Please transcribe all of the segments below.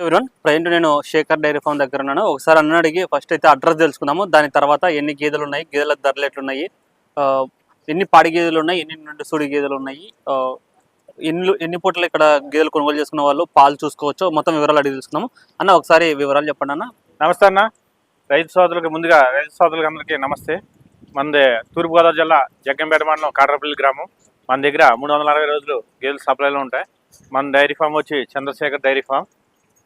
ఎవరన్ present నేను Shekhar dairy farm దగ్గర ఉన్నాను. ఒకసారి అన్న అడిగి ఫస్ట్ అయితే అడ్రస్ తెలుసుకుందాము. దాని తర్వాత ఎన్ని గేదెలు ఉన్నాయి గేదెల ధరలు ఎట్లున్నాయి ఆ, ఎన్ని పాడి గేదెలు ఉన్నాయి ఎన్ని నుండి సూడి గేదెలు ఉన్నాయి ఆ, ఎన్ని ఎన్ని పూటలు ఇక్కడ గేదెలు కొనుగోలు చేసుకున్న వాళ్ళు పాలు చూసుకోవచ్చు మొత్తం వివరాలు అడిగి తెలుసుకున్నాము అన్న ఒకసారి వివరాలు చెప్పండి అన్న. నమస్తే అన్న. రైతు సోదరులకు ముందుగా రైతు సోదరులకు అందరికీ నమస్తే. మనది తూర్పుగోదావరి జిల్లా జగ్గంపేట మండలం కాట్రపల్లి గ్రామం. మన దగ్గర మూడు వందల అరవై రోజులు గేదెలు సప్లైలో ఉంటాయి. మన డైరీ ఫామ్ వచ్చి చంద్రశేఖర్ డైరీ ఫామ్.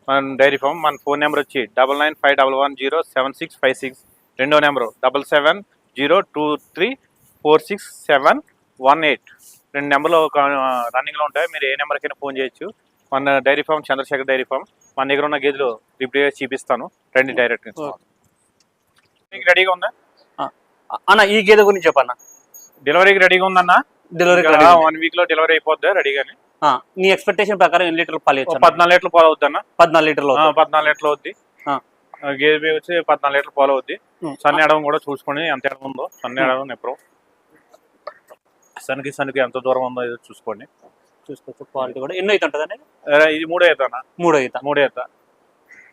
మన డైరీ ఫామ్ మన ఫోన్ నెంబర్ వచ్చి double nine five double one zero seven six five six. రెండో number double seven zero two three four six seven one eight. రెండు నెంబర్లు ఒక రన్నింగ్లో ఉంటాయి. మీరు ఏ నెంబర్కైనా ఫోన్ చేయొచ్చు. మన dairy farm Chandrasekhar dairy farm. మన దగ్గర ఉన్న గేదెలు చేసి చూపిస్తాను. రండి డైరెక్ట్ మీకు రెడీగా ఉందా? అన్న ఈ గేదె గురించి చెప్పన్న? డెలివరీకి రెడీగా ఉందన్న? డెలివరీ వన్ వీక్లో డెలివరీ అయిపోద్ది రెడీగానే? నీ ఎక్స్పెక్టేషన్ ప్రకారం ఎన్ని లీటర్లు పాలు ఇవ్వచ్చు పద్నాలుగు లీటర్లు పాలు అవుద్ది అన్న పద్నాలుగు లీటర్లు పద్నాలుగు లీటర్లు అవుద్ది. గేదె వచ్చి పద్నాలుగు లీటర్లు పాలు అవుద్ది. సన్ని అడవం కూడా చూసుకొని ఎంత ఎడవ ఉందో సన్ని అడవం ఎప్పుడు. సన్కి సన్కి ఎంత దూరం ఉందో ఇది చూసుకోండి. చూసుకోవచ్చు క్వాలిటీ కూడా. ఎన్నో ఆ, ఇది? మూడో అవుతా అన్న. మూడో అయితే. మూడో అవుతా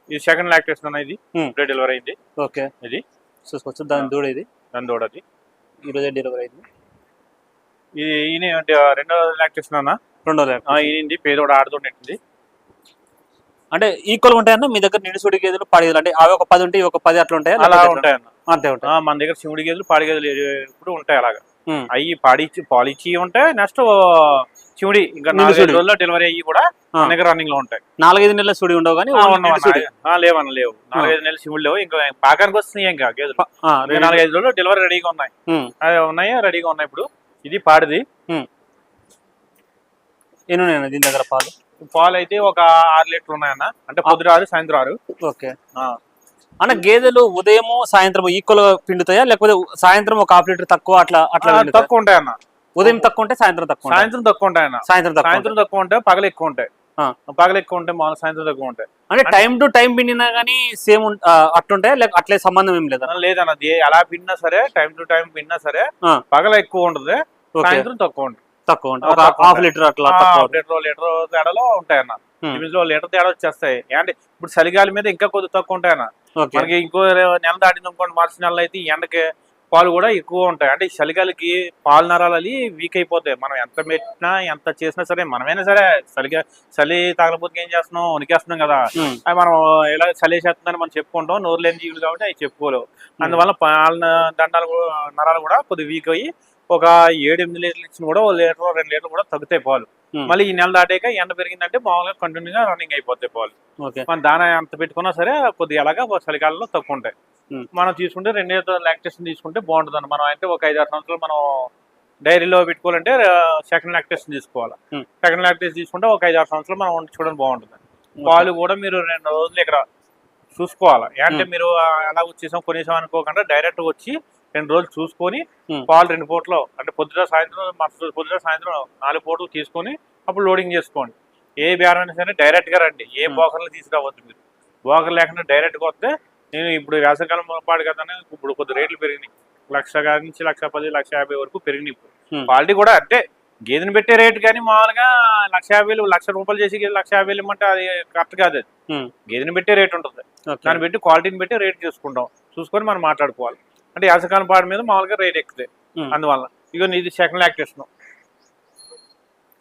ఇది సెకండ్ లాక్టేషన్ అన్న ఇది. ఇప్పుడే డెలివరీ అయింది. ఓకే. ఇది. చూసుకోవచ్చు. దాని దూడ ఇది. దాని దూడది ఈ రోజే డెలివరీ అయింది. ఇది ఈయన రెండో లాక్టేషన్ అన్న? రెండో ఆ, ఈయనది పేదోడు నెట్టింది అంటే ఈక్వల్ ఉంటాయన్న? మీ దగ్గర నిడుసుడి గేదెలు పాడి గేదెలు అంటే అవి ఒక పది ఉంటాయి ఒక పది అట్లా ఉంటాయా? అలా లేకపోతే ఉంటాయి అన్న ఎట్లా? అంతే ఉంటాయి. మన దగ్గర శివుడి గేదెలు పాడి గేదెలు ఇప్పుడు ఉంటాయి అలాగా. అవి పాడిచ్చి పాలిచ్చి ఉంటాయి నెక్స్ట్ శివుడి ఇంకా నాలుగైదు. రోజుల్లో డెలివరీ అయ్యి కూడా. మన దగ్గర రన్నింగ్లో ఉంటాయి. నాలుగైదు నెలల సుడి ఉండవు కానీ లేవన్న లేవు. నాలుగైదు నెలలు శివుడు లేవు. ఇంకా పాకానికి వస్తున్నాయి ఇంకా గేదెలు. నాలుగైదు రోజుల్లో డెలివరీ రెడీగా ఉన్నాయి. ఉన్నాయి రెడీగా ఉన్నాయి ఇప్పుడు. ఇది పాడిది. ఎన్ని ఉన్నాయన్న దీని దగ్గర పాలు? పాలు అయితే ఒక ఆరు లీటర్లు ఉన్నాయన్న. అంటే పొద్దున ఆరు సాయంత్రం ఆరు. ఓకే. అన్న గేదెలు ఉదయం సాయంత్రం ఈక్వల్గా పిండుతాయా? లేకపోతే సాయంత్రం ఒక హాఫ్ లీటర్ తక్కువ అట్లా అట్లా? తక్కువ ఉంటాయన్న. ఉదయం తక్కువ ఉంటే సాయంత్రం తక్కువ. సాయంత్రం తక్కువ ఉంటాయన్న. సాయంత్రం తక్కువ సాయంత్రం తక్కువ ఉంటాయి పగలు ఎక్కువ ఉంటాయి. పగలు ఎక్కువ ఉంటాయి మామూలు సాయంత్రం తక్కువ ఉంటాయి. అంటే టైం టు టైం పిండినా గానీ సేమ్ అట్లుంటాయా లేక అట్లే సంబంధం ఏం లేదా? లేదన్న. అది ఎలా పిన్నా సరే టైం టు టైం పిన్నా సరే. పగల ఎక్కువ ఉంటుంది. సాయంత్రం తక్కువ ఉంటుంది. తక్కువ ఉంటాయి. ఒక హాఫ్ ఉంటాయి. లీటర్ అట్లా ఉంటాయి. లీటర్ లీటర్ తేడాలో ఉంటాయన్న. Hmm. లో లీటర్ తేడా వచ్చేస్తాయి. అంటే ఇప్పుడు చలిగాలి మీద ఇంకా కొద్ది తక్కువ ఉంటాయన్న. ఓకే. మనకి ఇంకో నెల దాటింది అనుకోండి మార్చి నెలలో అయితే ఎండకి పాలు కూడా ఎక్కువ ఉంటాయి. అంటే చలిగాలికి పాలు నరాలు వీక్ అయిపోతాయి. మనం ఎంత పెట్టినా ఎంత చేసినా సరే మనమైనా సరే చలిగా చలి తగలపోతే ఏం చేస్తున్నాం? ఉనికేస్తున్నాం కదా. అవి మనం ఎలా చలి చేస్తుందని మనం చెప్పుకుంటాం. నోరు లేని జీవులు కాబట్టి అవి చెప్పుకోలేవు. అందువల్ల పాల దండాలు నరాలు కూడా కొద్దిగా వీక్ అయ్యి ఒక ఏడు ఎనిమిది లీటర్లు ఇచ్చిన కూడా ఓ లీటర్ రెండు లీటర్లు కూడా తగ్గుతాయి పాలు Hmm. మళ్ళీ ఈ నెల దాటాక ఎండ పెరిగిందంటే మామూలుగా కంటిన్యూగా రన్నింగ్ అయిపోతాయి పాలు మన దాన ఎంత పెట్టుకున్నా సరే కొద్దిగా ఎలాగా చలికాలంలో తక్కువ ఉంటాయి Hmm. మనం తీసుకుంటే రెండు లాక్టేషన్ తీసుకుంటే బాగుంటుంది మనం అంటే ఒక ఐదు ఆరు సంవత్సరాలు మనం డైరీలో పెట్టుకోవాలంటే సెకండ్ లాక్టేషన్ తీసుకోవాలి Hmm. సెకండ్ లాక్టేషన్ తీసుకుంటే ఒక ఐదు ఆరు సంవత్సరాలు మనం ఉంచుకోవడం బాగుంటుంది పాలు కూడా మీరు రెండు రోజులు ఇక్కడ చూసుకోవాలి అంటే Hmm. మీరు ఎలా వచ్చేసాం కొనేసాం అనుకోకుండా డైరెక్ట్ వచ్చి రెండు రోజులు చూసుకొని. పాలు రెండు పూటలు అంటే పొద్దున సాయంత్రం మరుసటి పొద్దున సాయంత్రం నాలుగు పూటలు తీసుకొని అప్పుడు లోడింగ్ చేసుకోండి. ఏ బేరం అయినా సరే డైరెక్ట్గా రండి. ఏ. బోకర్లు తీసుకురావద్దు మీరు. బోకర్ లేకుండా డైరెక్ట్గా వస్తే నేను ఇప్పుడు వేసవికాలం పాడు కదా ఇప్పుడు కొద్ది రేట్లు పెరిగినాయి. లక్ష నుంచి లక్ష పది లక్ష యాభై వరకు పెరిగినాయి ఇప్పుడు. క్వాలిటీ కూడా అంటే గేదెని పెట్టే రేటు కానీ మామూలుగా లక్ష యాభైలు లక్ష రూపాయలు చేసి లక్ష యాభైలు ఇమ్మంటే అది కరెక్ట్ కాదు అది. గేదెని పెట్టే రేట్ ఉంటుంది. దాన్ని పెట్టి క్వాలిటీని పెట్టి రేట్ చూసుకుంటాం. చూసుకొని మనం మాట్లాడుకోవాలి. అంటే యాసకాలం పాడు మీద మామూలుగా రేట్ ఎక్కుతాయి. అందువల్ల ఇగో ఇది సెకండ్ లాక్టేషన్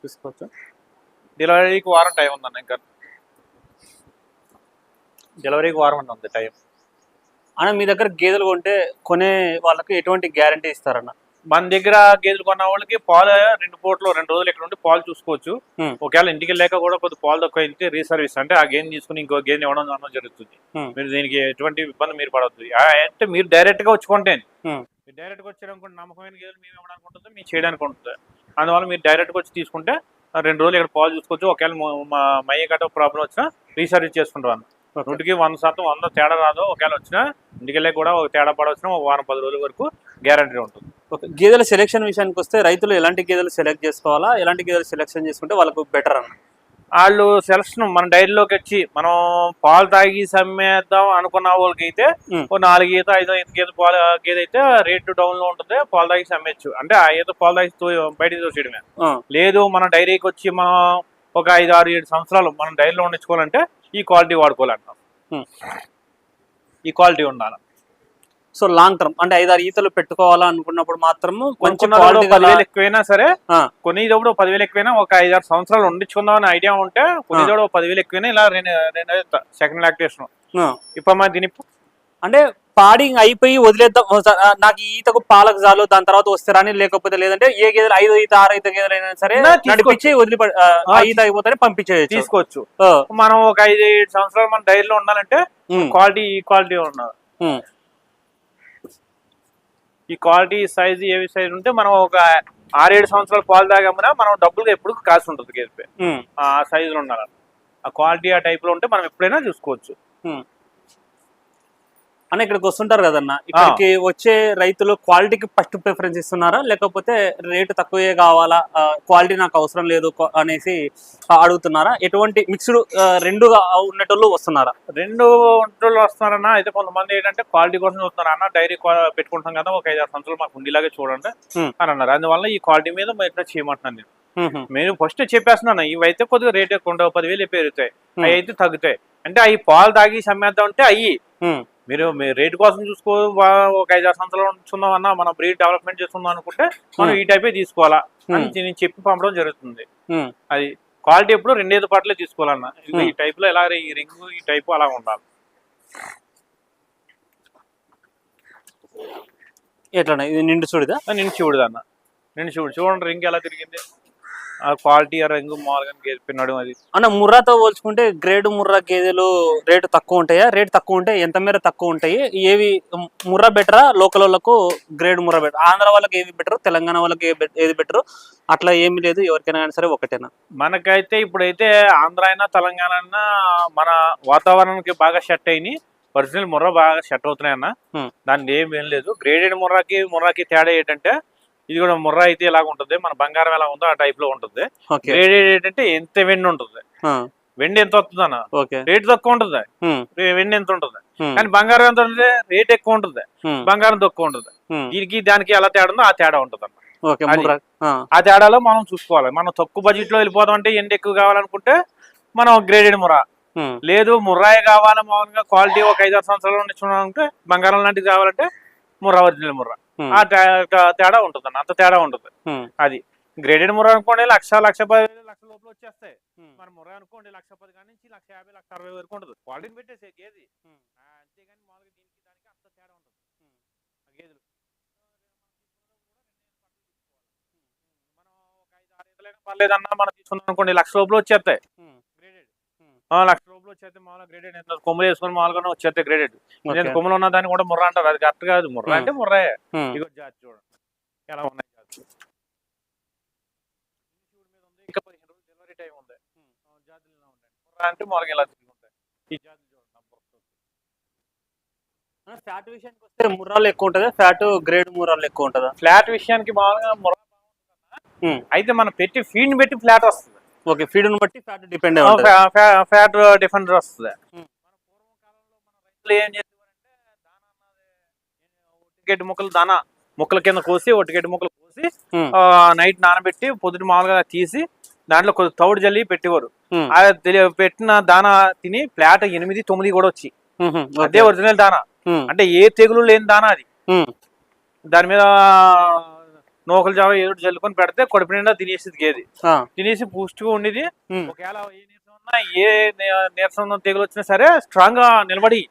తీసుకోవచ్చు? డెలివరీకి వారం టైం ఉందన్న ఇంకా. డెలివరీకి వారం ఉంది టైం అన్న మీ దగ్గర గేదెలు కొంటే కొనే వాళ్ళకి ఎటువంటి గ్యారంటీ ఇస్తారన్న? మన దగ్గర గేదెలు కొన్న వాళ్ళకి పాలు రెండు పూటలు రెండు రోజులు ఇక్కడ ఉండి పాలు చూసుకోవచ్చు. ఒకవేళ ఇంటికి వెళ్ళాక కూడా కొద్ది పాలు తక్కువ అయితే రీసర్వీస్ అంటే ఆ గేదె తీసుకుని ఇంకో గేదె ఇవ్వడం అనడం జరుగుతుంది. మీరు దీనికి ఎటువంటి ఇబ్బంది మీరు పడవద్దు. అంటే మీరు డైరెక్ట్గా వచ్చుకుంటే. మీరు డైరెక్ట్గా వచ్చారనుకోండి నమ్మకమైన గేదెలు మేము ఇవ్వడానికి ఉంటుంది? మేము చేయడానికి ఉంటుంది? అందువల్ల మీరు డైరెక్ట్గా వచ్చి తీసుకుంటే రెండు రోజులు ఇక్కడ పాలు చూసుకోవచ్చు. ఒకవేళ మా- మయ్య గట్ట ప్రాబ్లం వచ్చినా రీసర్వీస్ చేసుకుంటాం నూటికి వంద శాతం వంద తేడా రాదు. ఒకవేళ వచ్చినా ఇంటికి వెళ్ళాక కూడా ఒక తేడా పడ వచ్చినా ఒక వారం పది రోజుల వరకు గ్యారంటీ ఉంటుంది. ఓకే గేదెల సెలెక్షన్ విషయానికి వస్తే రైతులు ఎలాంటి గేదెలు సెలెక్ట్ చేసుకోవాలా? ఎలాంటి గేదెలు సెలెక్షన్ చేసుకుంటే వాళ్ళకు బెటర్ అన్న? వాళ్ళు సెలక్షన్ మన డైరీలోకి వచ్చి మనం పాలు తాగి సమ్మేద్దాం అనుకున్న వాళ్ళకి అయితే. ఓ నాలుగు ఈత ఐదు ఐదు గేదె పాలు గేదె అయితే రేటు డౌన్లో ఉంటుంది. పాలు తాగి సమ్మేచ్చు అంటే ఆ ఈత పాలు తాగి బయటికి తోసేయడమే. లేదు మన డైరీకి వచ్చి మనం ఒక ఐదు ఆరు ఏడు సంవత్సరాలు మనం డైరీలో ఉండించుకోవాలంటే ఈ క్వాలిటీ వాడుకోవాలంటాం. ఈ క్వాలిటీ ఉండాలి. సో లాంగ్ టర్మ్ అంటే ఐదారు ఈతలు పెట్టుకోవాలా అనుకున్నప్పుడు మాత్రము గల పదివేలు ఎక్కువైనా సరే కొనేటప్పుడు పదివేలు ఎక్కువైనా ఒక ఐదారు సంవత్సరాలు ఉండించుకుందాం అనే ఐడియా ఉంటే కొనేటప్పుడు పదివేలు ఎక్కువైనా ఇలా రెండు రెండు సెకండ్ లాక్టేషన్. ఇప్పుడు మా దీని అంటే పాడి అయిపోయి వదిలేద్దాం నాకు ఈతకు పాలకు చాలు దాని తర్వాత వస్తారని లేకపోతే లేదంటే ఏ గేదెలు ఐదు ఈత ఆరు ఈత గేదెలు అయినా సరే. నడిపించి వదిలి ఈత అయిపోతే పంపించేయచ్చు. తీసుకోవచ్చు. మనం ఒక ఐదు ఏడు సంవత్సరాలు మన డైరీలో ఉండాలంటే క్వాలిటీ ఈ క్వాలిటీ ఉండాలి. ఉమ్, ఈ క్వాలిటీ సైజ్ ఏవి సైజ్ ఉంటే మనం ఒక ఆరేడు సంవత్సరాలు పాలు తాగమ్మనా మనం డబ్బులు ఎప్పుడు కాసి ఉంటుంది గేదె ఉమ్, ఆ సైజులో ఉండాలి. ఆ క్వాలిటీ ఆ టైప్లో ఉంటే మనం ఎప్పుడైనా చూసుకోవచ్చు. అన్న ఇక్కడికి వస్తుంటారు కదన్న? ఇక్కడికి వచ్చే రైతులు క్వాలిటీకి ఫస్ట్ ప్రిఫరెన్స్ ఇస్తున్నారా? లేకపోతే రేటు తక్కువే కావాలా? క్వాలిటీ నాకు అవసరం లేదు అనేసి అడుగుతున్నారా? ఎటువంటి మిక్స్డ్ రెండుగా ఉన్నటోళ్ళు వస్తున్నారా? రెండు వంటలు వస్తున్నారన్న అయితే కొంతమంది ఏంటంటే క్వాలిటీ కోసం చూస్తున్నారు అన్న డైరీ పెట్టుకుంటాం కదా ఒక ఐదు ఆరు సంవత్సరాలు మాకు ఉండేలాగే చూడండి. అని అన్నారు. అందువల్ల ఈ క్వాలిటీ మీద ఇట్లా చేయమంటున్నాను నేను. నేను ఫస్ట్ చెప్పేస్తున్నాను ఇవి అయితే కొద్దిగా రేట్ ఎక్కువ ఉండవు పదివేలు పెరుగుతాయి. అవి అయితే తగ్గుతాయి. అంటే అవి పాలు తాగి సమ్మేద్దాం అంటే అయ్యి మీరు మీరు రేట్ కోసం చూసుకో ఒక ఐదు ఆరు సంవత్సరాలు ఉంచుకుందాం అన్న మనం బ్రీడ్ డెవలప్మెంట్ చేస్తుందాం అనుకుంటే మనం ఈ టైపే తీసుకోవాలా అని. నేను చెప్పి పంపడం జరుగుతుంది. అది క్వాలిటీ ఎప్పుడు రెండేది పాటలే తీసుకోవాలన్న. ఈ. టైప్లో ఎలా ఈ రింగ్ ఈ టైప్ అలా ఉండాలి. ఎట్లా ఇది నిండు చూడిదా? నేను చూడదు అన్న నేను చూడు. చూడండి రింగ్ ఎలా తిరిగింది. క్వాలిటీ రింగ్ మామూలుగా గెలిపినాడు అది. అన్న ముర్రాతో పోల్చుకుంటే గ్రేడ్ ముర్రా గేదెలు రేటు తక్కువ ఉంటాయా? రేటు తక్కువ ఉంటే ఎంత మేర తక్కువ ఉంటాయి? ఏవి ముర్రా బెటరా? లోకల్ వాళ్ళకు గ్రేడ్ ముర్రా బెటర్. ఆంధ్ర వాళ్ళకి ఏది బెటర్? తెలంగాణ వాళ్ళకి ఏది బెటర్? అట్లా ఏమి లేదు. ఎవరికైనా కానీ సరే ఒకటేనా? మనకైతే ఇప్పుడైతే ఆంధ్ర అయినా తెలంగాణ అయినా మన వాతావరణానికి బాగా సెట్ అయినాయి. ఒరిజినల్ ముర్ర బాగా సెట్ అవుతున్నాయి అన్న. దాని ఏం ఏం లేదు. గ్రేడెడ్ ముర్రాకి ముర్రాకి తేడా ఏంటంటే ఇది కూడా ముర్రా అయితే ఎలాగ ఉంటుంది. మన బంగారం ఎలా ఉందో ఆ టైప్లో ఉంటుంది. ఏంటంటే ఎంత వెండి ఉంటుంది. వెండి ఎంత వస్తుంది అన్న? రేట్ తక్కువ ఉంటుంది. వెండి ఎంత ఉంటుంది. కానీ బంగారం ఎంత ఉంటుంది? రేట్ ఎక్కువ ఉంటుంది. బంగారం తక్కువ ఉంటుంది. దీనికి దానికి ఎలా తేడా ఉందో ఆ తేడా ఉంటుంది అన్న. ఆ, తేడాలో మనం చూసుకోవాలి. మనం తక్కువ బడ్జెట్లో వెళ్ళిపోదాం అంటే ఎండ ఎక్కువ కావాలనుకుంటే మనం గ్రేడెడ్ ఉమ్, లేదు ముర్రాయి కావాలి మామూలుగా. క్వాలిటీ ఒక ఐదారు సంవత్సరాలు ఉంటే బంగారం లాంటిది కావాలంటే ముర్రా. ఒరిజినల్ ముర్రా ఆ తేడా ఉంటుంది అన్న అంత తేడా ఉంటుంది అది గ్రేడెడ్ ముర్రా అనుకోండి లక్ష లక్ష పది లక్ష లోపల వచ్చేస్తాయి. మన ముర్రా అనుకోండి లక్ష పది కానీ నుంచి లక్ష యాభై లక్ష అరవై వరకు ఉంటుంది క్వాలిటీని పెట్టేసే గేది. అంతేగాని మామూలుగా దీనికి దానికి అంత తేడా ఉంటుంది గేదెలు. మనం ఒక ఐదు ఆరు పర్లేదన్నా మనం తీసుకున్నాం అనుకోండి లక్ష లోపల వచ్చేస్తాయి. లక్ష రూపాయలు వచ్చేస్తే మామూలుగా గ్రేడెడ్ ఎంత కొమ్ములు వేసుకొని మామూలుగా వచ్చేస్తే గ్రేడెడ్. నేను కొమ్ములు ఉన్న దాన్ని కూడా ముర్రా అంటారు. అది కరెక్ట్ కాదు. ముర్రా అంటే ముర్రాయే. ఉమ్, ఇగో జాతి చూడండి ఎలా ఉన్నాయి జాతులు ఇంకా పదిహేను రోజులు డెలివరీ టైం ఉంది. జాతులు ఉంటాయి ముర్రా అంటే మామూలుగా ఇలా తిరిగి ఉంటాయి. ఈ జాతులు. ఫ్యాట్ విషయానికి వస్తే ముర్రాలు ఎక్కువ ఉంటుందా? ఫ్యాట్ గ్రేడ్ ముర్రాలు ఎక్కువ ఉంటుందా? ఫ్లాట్ విషయానికి మామూలుగా ముర్రా. అయితే మనం పెట్టి ఫీడ్ పెట్టి ఫ్లాట్ వస్తుంది. ఓకే ఫీడ్ని బట్టి ఫ్యాట్ డిపెండ్ ఫ్యాట్ డిఫరెంట్ వస్తుంది. ఏం చేసేవారంటే ముక్కలు దానా ముక్కల కింద కోసి ఒటిగడ్డి ముక్కలు కోసి నైట్ నానబెట్టి పొద్దున మామూలుగా తీసి దాంట్లో కొద్ది తౌడు జల్లి పెట్టేవారు. తెలి- పెట్టిన దానా తిని ప్లాట్ ఎనిమిది తొమ్మిది కూడా వచ్చి. అదే ఒరిజినల్ దానా. అంటే ఏ తెగులు లేని దానా అది. దాని మీద నూకలు జావ ఏదో ఒకటి జల్లుకొని పెడితే కడుపు నిండా తినేసేది గేది. తినేసి పుష్టిగా ఉండేది ఒకవేళ ఏ నీరసం ఉన్నా ఏ నీరసం తెగులు వచ్చినా సరే స్ట్రాంగ్గా నిలబడి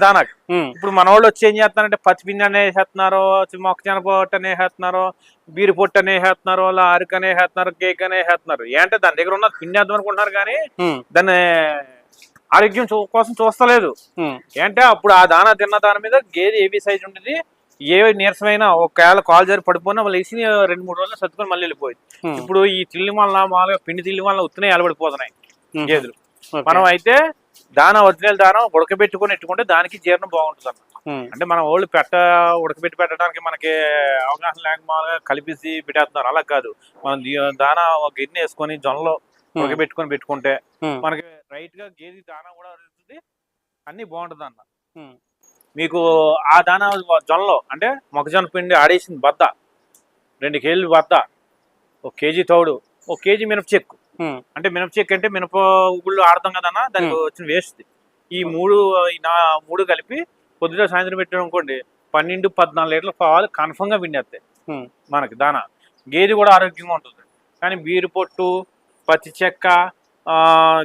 దానాకి ఉమ్, ఇప్పుడు మన వాళ్ళు వచ్చి ఏం చేస్తున్నారంటే పచ్చి పిండి అనే వేసేస్తున్నారు మొక్కజొన్న పొట్టు అనే వేసేస్తున్నారు బీరి పొట్టు అనే వేసేస్తున్నారు అరకు అనే వేసేస్తున్నారు కేక్ అనే వేసేస్తున్నారు. ఏంటంటే దాని దగ్గర ఉన్న పిండి వేద్దాం అనుకుంటున్నారు కానీ దాన్ని ఆరోగ్యం కోసం చూస్తలేదు. ఏంటంటే అప్పుడు ఆ దానా తిన్న దాని మీద గేదె ఏబీ సైజ్ ఉండేది ఏ నీరసమైనా ఒకవేళ కాల్ జారి పడిపోయినా వాళ్ళు వేసి రెండు మూడు రోజులు సర్దుకొని మళ్ళీ వెళ్ళిపోయింది. ఇప్పుడు ఈ తిల్లి వల్ల మామూలుగా పిండి తిల్లి వల్ల ఉత్తున్నాయి ఎలబడిపోతున్నాయి ఉమ్, గేదెలు. మనం అయితే దాన ఒరిజినల్ దానం ఉడకబెట్టుకొని ఎట్టుకుంటే దానికి జీర్ణం బాగుంటుంది అన్న అంటే మన వాళ్ళు పెట్ట ఉడకబెట్టి పెట్టడానికి మనకి అవగాహన లేక మామూలుగా కలిపేసి పెట్టేస్తున్నారు. అలా కాదు. మనం దానా ఒక గిన్నె వేసుకొని జొన్నలో ఉడకబెట్టుకొని పెట్టుకుంటే మనకి రైట్గా గేది దానా కూడా అన్ని బాగుంటుంది అన్న మీకు ఆ దానా జొన్నలో అంటే మొక్కజొన్న పిండి ఆడేసింది బద్ద. రెండు కేజీలు బద్ద. ఒక కేజీ తౌడు. ఒక కేజీ మినప చెక్కు అంటే మినప చెక్క అంటే మినప గుళ్ళు ఆడతాం కదన్నా దానికి వచ్చిన వేస్ట్ ఈ మూడు ఈ నా మూడు కలిపి పొద్దున సాయంత్రం పెట్టాం అనుకోండి పన్నెండు పద్నాలుగు లీటర్ల పాలు కన్ఫర్మ్గా పిండేస్తాయి మనకి దానా. గేదె కూడా ఆరోగ్యంగా ఉంటుంది. కానీ బీరు పొట్టు పచ్చి చెక్క ఆ,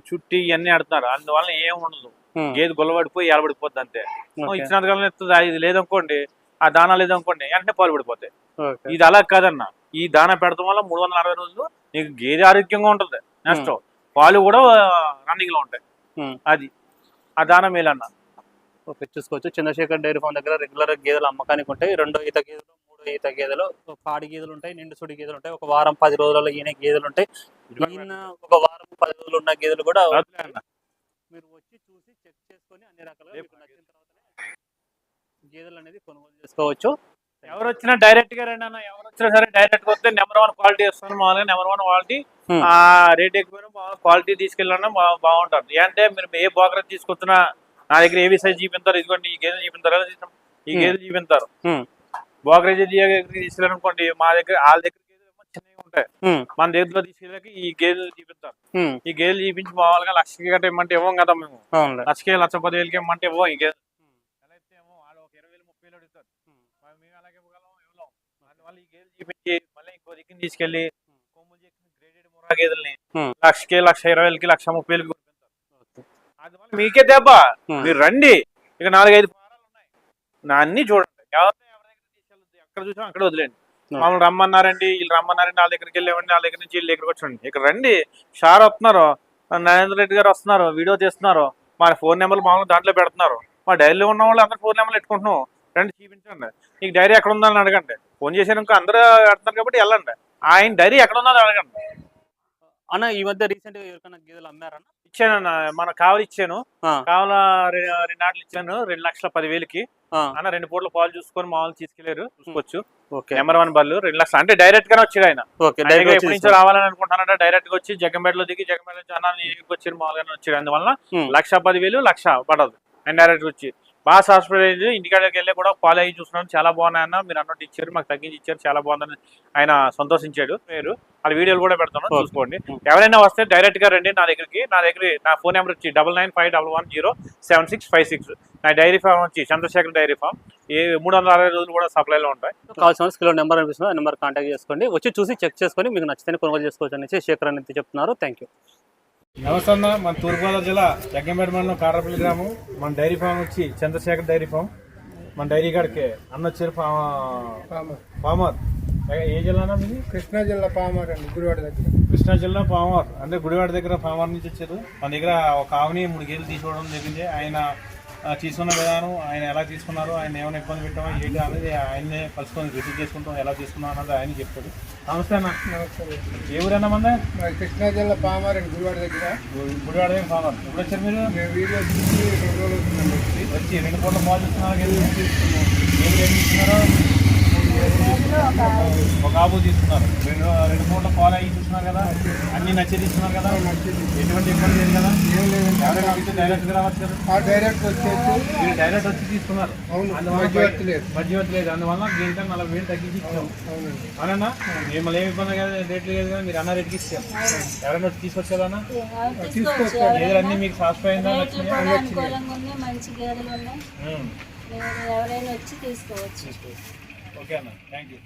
చుట్టి ఇవన్నీ ఆడుతున్నారు. అందువల్ల ఏం ఉండదు. గేదె గొల్లబడిపోయి ఏలబడిపోద్ది అంతే. ఇచ్చినంతకాలం ఇస్తుంది ఇది లేదనుకోండి ఆ దానా లేదనుకోండి వెంటనే పాలు పడిపోతాయి. ఇది అలా కాదన్న. ఈ దానా పెడతాం వల్ల మూడు వందల అరవై రోజులు నీకు గేదె ఆరోగ్యంగా ఉంటుంది. నెక్స్ట్ పాలు కూడా రన్నింగ్లో ఉంటాయి. అది. ఆ దానా మేలన్న. ఓకే చూసుకోవచ్చు. చంద్రశేఖర్ డైరీ ఫామ్ దగ్గర రెగ్యులర్ గేదెలు అమ్మకానికి ఉంటాయి. రెండో ఈత గేదెలు మూడో ఈత గేదెలు పాడి గేదెలు ఉంటాయి నిండు సుడి గేదెలు ఉంటాయి. ఒక వారం పది రోజులలో ఈయన గేదెలు ఉంటాయి. ఒక వారం పది రోజులు ఉన్న గేదెలు కూడా. మీరు వచ్చి చేసుకొని అన్ని రకాలుగా మీకు నచ్చిన తర్వాతనే గేదెలు అనేది కొనుగోలు చేసుకోవచ్చు ఎవరు వచ్చినా డైరెక్ట్గా రండి అన్న ఎవరు వచ్చినా సరే డైరెక్ట్గా వస్తే నెంబర్ వన్ క్వాలిటీ వస్తుంది మామూలుగా నెంబర్ వన్ క్వాలిటీ Hmm. ఆ రేట్ ఎక్కువ క్వాలిటీ తీసుకెళ్ళినా బాగుంటుంది అంటే మీరు ఏ బోకర తీసుకొచ్చినా నా దగ్గర ఏవి సైజ్ చూపించారు ఇదిగోండి ఈ గేదెలు చూపించారు? ఈ Hmm. గేదెలు చూపించారు Hmm. బోకరేజ్ తీసుకెళ్ళాలనుకోండి మా దగ్గర వాళ్ళ దగ్గర ఉంటాయి మన దగ్గర తీసుకెళ్ళాక ఈ గేదెలు చూపిస్తారు ఈ గేదెలు చూపించి మామూలుగా లక్షకి గట్ట ఇమ్మంటే ఇవ్వం కదా మేము. లక్షకి లక్ష పదివేలకి ఇమ్మంటే ఇవ్వం ఈ గేదెలు. ఎలా అయితే ఏమో వాళ్ళు ఒక ఇరవై వేలు ముప్పై వేలు అడుగుతారు. మరి మేము అలాగే ఇవ్వగలం ఇవ్వలేం. అందువల్ల ఈ గేదెలు చూపించి మళ్ళీ ఇంకో కొమ్ములు చేసిన గ్రేడెడ్ ముర్రా గేదెల్ని. లక్షకి లక్ష ఇరవై వేలకి లక్ష ముప్పై వేలకి. అందువల్ల మీకే దెబ్బ. మీరు రండి. ఇక నాలుగైదు ఫారాలు ఉన్నాయి. నా అన్ని చూడండి. ఎవరి దగ్గర ఎక్కడ చూసాం అక్కడ వదిలేండి. మమ్మల్ని రమ్మన్నారండి వీళ్ళు రమ్మన్నారండి వాళ్ళ దగ్గరికి వెళ్ళేవండి వాళ్ళ దగ్గర నుంచి వీళ్ళ దగ్గరికి వచ్చండి ఇక్కడ రండి షార్ వస్తున్నారు నరేంద్ర రెడ్డి గారు వస్తున్నారు వీడియో తీస్తున్నారు మా ఫోన్ నెంబర్లు మామూలుగా దాంట్లో పెడుతున్నారు. మా డైరీలో ఉన్న వాళ్ళు అందరు ఫోన్ నెంబర్లు పెట్టుకుంటున్నాం. రండి చూపించండి. నీకు డైరీ ఎక్కడ ఉందని అడగండి. ఫోన్ చేసాక అందరూ పెడుతున్నారు కాబట్టి వెళ్ళండి. ఆయన డైరీ ఎక్కడ ఉందని అడగండి. అన్న ఈ మధ్య రీసెంట్గా ఎవరికైనా గేదెలు అమ్మారన్న ఇచ్చాను మన కావాలి ఇచ్చాను. కావాల రెండు నాట్లు ఇచ్చాను రెండు లక్షల పదివేలకి. అన్న రెండు పూటలు పాలు చూసుకొని మామూలు తీసుకెళ్ళారు చూసుకోవచ్చు. నెంబర్ వన్ బళ్ళు రెండు లక్షలు. అంటే డైరెక్ట్ గానే వచ్చాడు ఆయన. ఎప్పటి నుంచో రావాలని అనుకుంటానంటే డైరెక్ట్గా వచ్చి జగ్గంపేటలో దిగి జగ్గంపేట నుంచి అన్న వచ్చి మామూలుగానే వచ్చాడు. అందువల్ల. లక్ష పదివేలు లక్ష పడదు. ఆయన డైరెక్ట్ వచ్చి. బాగా హాస్పిటల్ ఇంటికాడికి వెళ్ళి కూడా పాలు అయ్యి చూస్తున్నాను. చాలా బాగున్నాయన్న మీరు అన్నట్టు ఇచ్చారు మాకు తగ్గించి ఇచ్చారు చాలా బాగుందని ఆయన సంతోషించాడు. పేరు వాళ్ళ వీడియోలు కూడా పెడతాను. చూసుకోండి. ఎవరైనా వస్తే డైరెక్ట్గా రండి నా దగ్గరికి. నా దగ్గర నా ఫోన్ నెంబర్ వచ్చి double nine five double one zero seven six five six నా డైరీ ఫామ్ వచ్చి చంద్రశేఖర్ డైరీ ఫామ్. ఏ మూడు వందల అరవై రోజులు కూడా సప్లైలో ఉంటాయి. కావాల్సిన కిలో నెంబర్ అనిపిస్తుంది ఆ నెంబర్ కాంటాక్ట్ చేసుకోండి. వచ్చి చూసి చెక్ చేసుకొని మీకు నచ్చితే కొనుగోలు చేసుకోవచ్చు అనేసి శేఖర్ అనేది చెప్తున్నారు. థ్యాంక్ యూ నమస్తే అన్న మన తూర్పుగోదావరి జిల్లా జగ్గంపేట మండలం కారపల్లి గ్రామం. మన డైరీ ఫామ్ వచ్చి చంద్రశేఖర్ డైరీ ఫామ్. మన డైరీ కాడికి అన్న వచ్చారు ఫామర్. ఏ- జిల్లా మీది? కృష్ణా జిల్లా పామార్ అండి గుడివాడ దగ్గర. కృష్ణా జిల్లా ఫామర్. అంటే గుడివాడ దగ్గర ఫామర్ నుంచి వచ్చారు. మన దగ్గర ఒక ఆవుని మూడు గేదెలు తీసుకోవడం జరిగింది. ఆయన తీసుకున్న విధానం ఆయన ఎలా తీసుకున్నారు ఆయన ఏమైనా ఇబ్బంది పెట్టామా ఏంటి అనేది ఆయన్నే కలుసుకొని రిసీవ్ చేసుకుంటాం ఎలా తీసుకున్నాం అన్నది ఆయన చెప్తాడు. నమస్తే అన్న. నమస్తే ఏ ఊరన్నా మరి కృష్ణా జిల్లా పామార్ అండి గుడివాడ దగ్గర. గుడివాడ దగ్గర ఎప్పుడు వచ్చారు మీరు? వీడియో చూసి రెండు రోజులు అవుతుందండి. వచ్చి రెండు పూట ఇస్తున్నారు గేదెలు ఏం ఏం ఒక ఆవు తీసుకున్నారు. రెండు రెండు పూట పాలు అయ్యి చూస్తున్నారు కదా. అన్ని నచ్చి తీసుకున్నారు కదా. ఎటువంటి ఇబ్బంది లేదు కదా. ఎవరైనా వచ్చి డైరెక్ట్గా రావచ్చు కదా. ఆ డైరెక్ట్ వచ్చేసి మీరు డైరెక్ట్ వచ్చి తీసుకున్నారు. అవును అందువల్ల మధ్యవర్తి లేదు. అందువల్ల దీనికన్నా నలభై వేలు తగ్గించి ఇచ్చాం. అవునండి అవునన్నా? మిమ్మల్ని ఏమి ఇబ్బంది కదా రేట్లు లేదు కదా మీరు అన్న రేట్కి ఇచ్చాం. ఎవరైనా వచ్చి తీసుకొచ్చారన్నా తీసుకొచ్చి ఏదో అన్ని? మీకు మంచి గేదెలు ఉన్నాయి. ఉమ్. మీరు ఎవరైనా వచ్చి తీసుకోవచ్చు. ఓకే అన్న థ్యాంక్ యూ